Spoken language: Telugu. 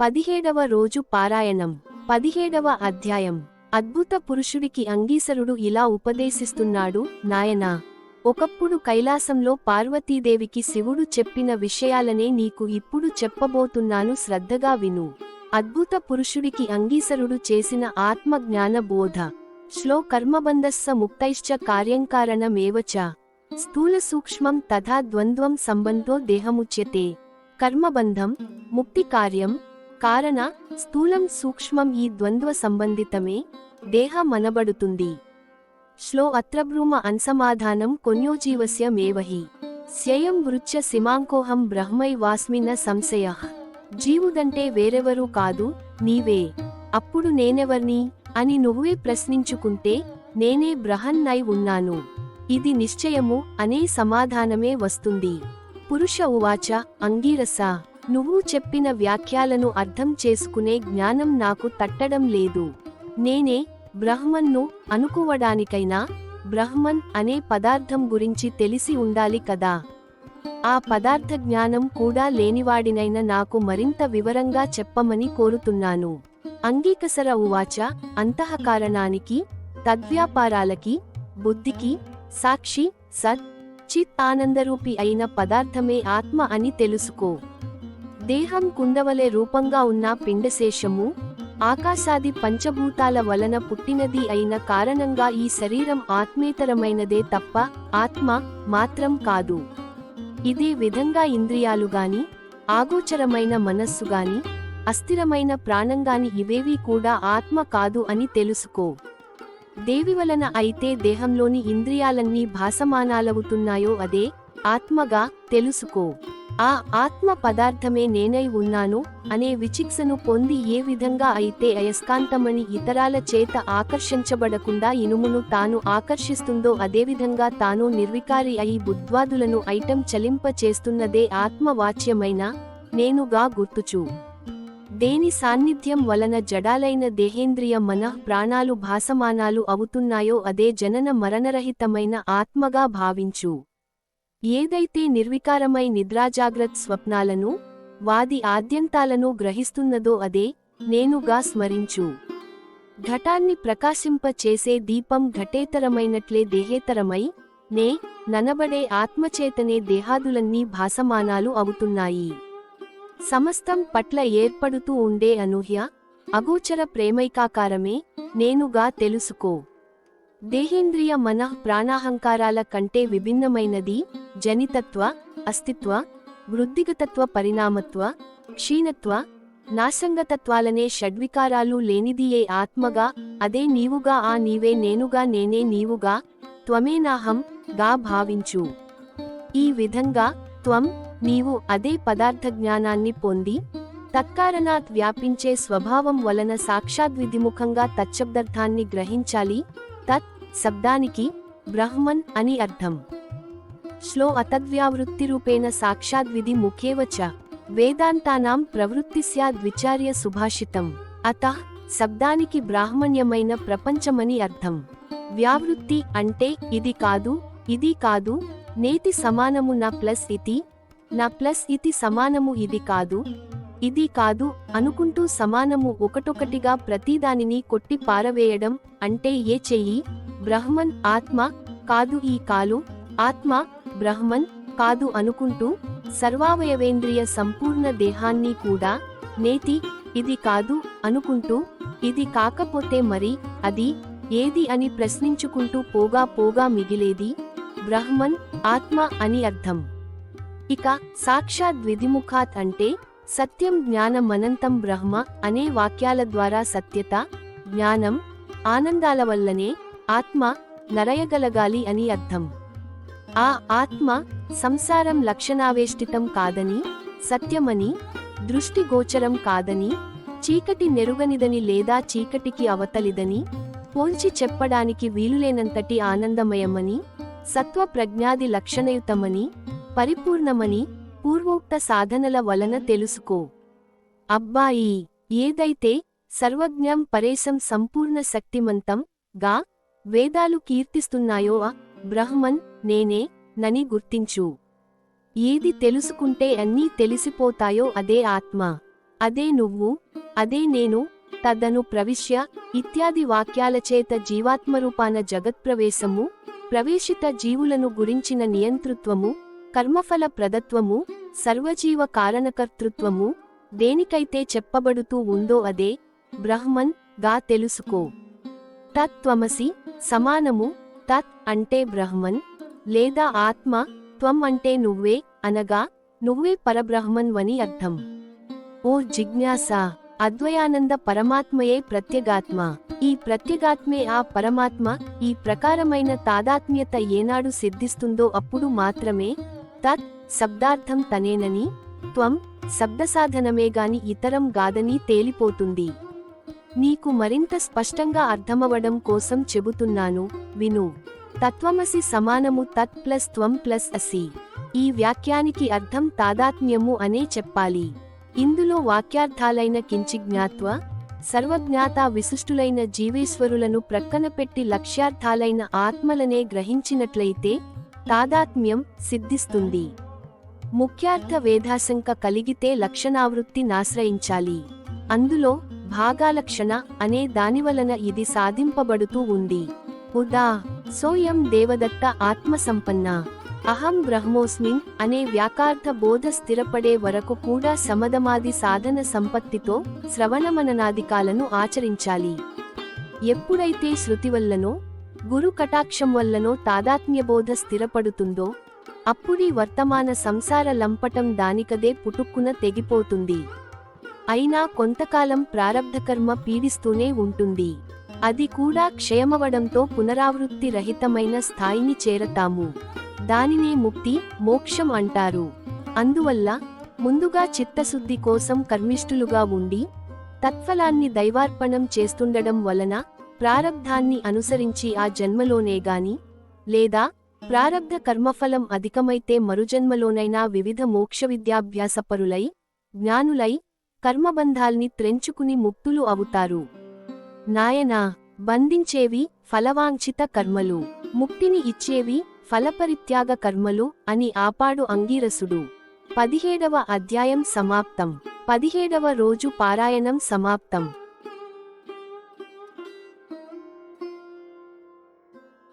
పదిహేడవ రోజు పారాయణం పదిహేడవ అధ్యాయం. అద్భుత పురుషుడికి అంగీసరుడు ఇలా ఉపదేశిస్తున్నాడు నాయనా ఒకప్పుడు కైలాసంలో పార్వతీదేవికి శివుడు చెప్పిన విషయాలనే నీకు ఇప్పుడు చెప్పబోతున్నాను శ్రద్ధగా విను. అద్భుత పురుషుడికి అంగీసరుడు చేసిన ఆత్మజ్ఞాన బోధ. శ్లో కర్మబంధస్స ముక్తైశ్చ కార్యంకారణమేవచ స్థూల సూక్ష్మం తథా ద్వంద్వం సంబంధో దేహముచ్యతే. కర్మబంధం ముక్తి కార్యం కారణ స్థూలం సూక్ష్మం ఈ ద్వంద్వ సంబంధితమే దేహ మనబడుతుంది. శ్లో అత్రబ్రూమ అన్సమాధానం కొన్యోజీవస్య మేవహి. స్యయం వృచ్చ సిమాంకోహం బ్రహ్మై వాస్మిన సంశయ. జీవుదంటే వేరెవరూ కాదు నీవే. అప్పుడు నేనెవర్ని? అని నువ్వే ప్రశ్నించుకుంటే నేనే బ్రహన్నై ఉన్నాను. ఇది నిశ్చయము అనే సమాధానమే వస్తుంది. పురుష ఉవాచ అంగీరస. నువ్వు చెప్పిన వ్యాఖ్యలను అర్థం చేసుకునే జ్ఞానం నాకు తట్టడం లేదు. నేనే బ్రహ్మన్ను అనుకోవడానికైనా బ్రహ్మన్ అనే పదార్థం గురించి తెలిసి ఉండాలి కదా. ఆ పదార్థ జ్ఞానం కూడా లేనివాడినైన నాకు మరింత వివరంగా చెప్పమని కోరుతున్నాను. అంగీకసర ఉవాచ అంతఃకారణానికి తద్వ్యాపారాలకి బుద్ధికి సాక్షి సత్ చిత్ ఆనందరూపి అయిన పదార్థమే ఆత్మ అని తెలుసుకో. దేహం కుండవలే రూపంగా ఉన్న పిండశేషము ఆకాశాది పంచభూతాల వలన పుట్టినది అయిన కారణంగా ఈ శరీరం ఆత్మేతరమైనదే తప్ప ఆత్మ మాత్రం కాదు. ఇదే విధంగా ఇంద్రియాలు గాని ఆగోచరమైన మనస్సు గాని అస్థిరమైన ప్రాణంగాని ఇవేవీ కూడా ఆత్మ కాదు అని తెలుసుకో. దేవి వలన అయితే దేహంలోని ఇంద్రియాలన్నీ భాసమానాలవుతున్నాయో అదే ఆత్మగా తెలుసుకో. ఆ ఆత్మ పదార్థమే నేనై ఉన్నాను అనే విచిక్సను పొంది ఏ విధంగా అయితే అయస్కాంతమని ఇతరాల చేత ఆకర్షించబడకుండా ఇనుమును తాను ఆకర్షిస్తుందో అదేవిధంగా తాను నిర్వికారి అయి బుద్ధ్వాదులను ఐటం చలింప చేస్తున్నదే ఆత్మవాచ్యమైన నేనుగా గుర్తుచు. దేని సాన్నిధ్యం వలన జడాలైన దేహేంద్రియ మనః ప్రాణాలు భాసమానాలు అవుతున్నాయో అదే జనన మరణరహితమైన ఆత్మగా భావించు. ఏదైతే నిర్వికారమై నిద్రాజాగ్రత్ స్వప్నాలను వాది ఆద్యంతాలను గ్రహిస్తున్నదో అదే నేనుగా స్మరించు. ఘటాన్ని ప్రకాశింప చేసే దీపం ఘటేతరమైనట్లే దేహేతరమై నే ననబడే ఆత్మచేతనే దేహాదులన్నీ భాసమానాలు అవుతున్నాయి. సమస్తం పట్ల ఏర్పడుతూ ఉండే అనూహ్య అగోచర ప్రేమైకాకారమే నేనుగా తెలుసుకో. దేహేంద్రియ మనః ప్రాణాహంకారాల కంటే విభిన్నమైనది జనితత్వ అస్తిత్వ వృద్ధిగతత్వ పరిణామత్వ క్షీణత్వ నాసంగతత్వాలనే షడ్వికారాలు లేనిదియే ఆత్మగా అదే నీవుగా ఆ నీవే నేనుగా నేనే నీవుగా త్వమేనాహం గా భావించు. ఈ విధంగా త్వం నీవు అదే పదార్థ జ్ఞానాన్ని పొంది తత్కారణాత్ వ్యాపించే స్వభావం వలన సాక్షాద్విధిముఖంగా తచ్చబ్దర్థాన్ని గ్రహించాలి తత్ శబ్దానికి బ్రహ్మన్ అని అర్థం. శ్లో అతద్వ్యావృత్తిరూపేణ సాక్షాద్విధి ముఖేవ చ వేదాంతానాం ప్రవృత్తి స్యాద్విచార్య సుభాషితం. అత శబ్దానికి బ్రాహ్మణ్యమైన ప్రపంచమని అర్థం. వ్యావృత్తి అంటే ఇది కాదు ఇది కాదు నేతి సమానము నా ప్లస్ ఇతి నా ప్లస్ ఇతి సమానము ఇది కాదు ఇది కాదు అనుకుంటూ సమానము ఒకటొకటిగా ప్రతిదానిని కొట్టి పారవేయడం అంటే ఏ చెయ్యి? బ్రహ్మన్ ఆత్మ కాదు ఈ కాలు ఆత్మ బ్రహ్మన్ కాదు అనుకుంటూ సర్వావయవేంద్రియ సంపూర్ణ దేహాన్ని కూడా నేతి ఇది కాదు అనుకుంటూ ఇది కాకపోతే మరి అది ఏది అని ప్రశ్నించుకుంటూ పోగా పోగా మిగిలేది బ్రహ్మన్ ఆత్మ అని అర్థం. ఇక సాక్షాత్ విధిముఖాత్ అంటే సత్యం జ్ఞానమనంతం బ్రహ్మ అనే వాక్యాల ద్వారా సత్యత జ్ఞానం ఆనందాల వల్లనే ఆత్మ నరయగలగాలి అని అర్థం. ఆ ఆత్మ సంసారం లక్షణావేష్టితం కాదని సత్యమని దృష్టిగోచరం కాదని చీకటి నెరుగనిదని లేదా చీకటికి అవతలిదని పోల్చి చెప్పడానికి వీలులేనంతటి ఆనందమయమని సత్వ ప్రజ్ఞాది లక్షణయుతమని పరిపూర్ణమని పూర్వోక్త సాధనల వలన తెలుసుకో. అబ్బాయి ఏదైతే సర్వజ్ఞం పరేశం సంపూర్ణ శక్తిమంతం గా వేదాలు కీర్తిస్తున్నాయో ఆ బ్రహ్మన్ నేనే నని గుర్తించు. ఏది తెలుసుకుంటే అన్నీ తెలిసిపోతాయో అదే ఆత్మ. అదే నువ్వు అదే నేను తదను ప్రవిశ్య ఇత్యాది వాక్యాలచేత జీవాత్మరూపాన జగత్ప్రవేశము ప్రవేశిత జీవులను గురించిన నియంతృత్వము కర్మఫల ప్రదత్వము సర్వజీవ కారణకర్తృత్వము దేనికైతే చెప్పబడుతూ ఉందో అదే బ్రహ్మన్గా తెలుసుకో. తత్వమసి సమానము తత్ అంటే బ్రహ్మన్ లేదా ఆత్మ త్వం అంటే నువ్వే అనగా నువ్వే పరబ్రహ్మన్ వని అర్థం. ఓ జిజ్ఞాస అద్వయానంద పరమాత్మయే ప్రత్యేగాత్మ. ఈ ప్రత్యేగాత్మే ఆ పరమాత్మ ఈ ప్రకారమైన తాదాత్మ్యత ఏనాడు సిద్ధిస్తుందో అప్పుడు మాత్రమే తత్ శబ్దార్థం తనేనని త్వం శబ్దసాధనమే గాని ఇతరం గాదని తేలిపోతుంది. నీకు మరింత స్పష్టంగా అర్థమవడం కోసం చెబుతున్నాను విను. తత్వమసి సమానము తత్ ప్లస్ త్వం ప్లస్ అసి. ఈ వాక్యానికి అర్థం తాదాత్మ్యము అనే చెప్పాలి. ఇందులో వాక్యార్థాలైన కించిజ్ఞాత్వ సర్వజ్ఞాత విశిష్టులైన జీవేశ్వరులను ప్రక్కన పెట్టి లక్ష్యార్థాలైన ఆత్మలనే గ్రహించినట్లయితే తాదాత్మ్యం సిద్ధిస్తుంది. ముఖ్యార్థ వేధాశంక కలిగితే లక్షణావృత్తి నాశ్రయించాలి. అందులో భాగాలక్షణ అనే దానివలన ఇది సాధింపబడుతూ ఉంది. ఉదా సోయం దేవదత్త ఆత్మసంపన్న. అహం బ్రహ్మోస్మిన్ అనే వ్యాకార్థ బోధ స్థిరపడే వరకు కూడా సమదమాది సాధన సంపత్తితో శ్రవణమననాదికాలను ఆచరించాలి. ఎప్పుడైతే శృతి వల్లనో గురు కటాక్షం వల్లనో తాదాత్మ్యబోధ స్థిరపడుతుందో అప్పుడీ వర్తమాన సంసార లంపటం దానికదే పుటుక్కున తెగిపోతుంది. అయినా కొంతకాలం ప్రారబ్ధకర్మ పీడిస్తూనే ఉంటుంది. అది కూడా క్షయమవడంతో పునరావృత్తి రహితమైన స్థాయిని చేరతాము. దానినే ముక్తి మోక్షం అంటారు. అందువల్ల ముందుగా చిత్తశుద్ధి కోసం కర్మిష్ఠులుగా ఉండి తత్ఫలాన్ని దైవార్పణం చేస్తుండడం వలన ప్రారబ్ధాన్ని అనుసరించి ఆ జన్మలోనే గాని లేదా ప్రారబ్ధ కర్మఫలం అధికమైతే మరుజన్మలోనైనా వివిధ మోక్ష విద్యాభ్యాసపరులై జ్ఞానులై కర్మబంధాల్ని త్రెంచుకుని ముక్తులు అవుతారు. నాయనా బంధించేవి ఫలవాంఛిత కర్మలు ముక్తిని ఇచ్చేవి ఫలపరిత్యాగ కర్మలు అని ఆపాడు అంగీరసుడు. పదిహేడవ అధ్యాయం సమాప్తం. పదిహేడవ రోజు పారాయణం సమాప్తం.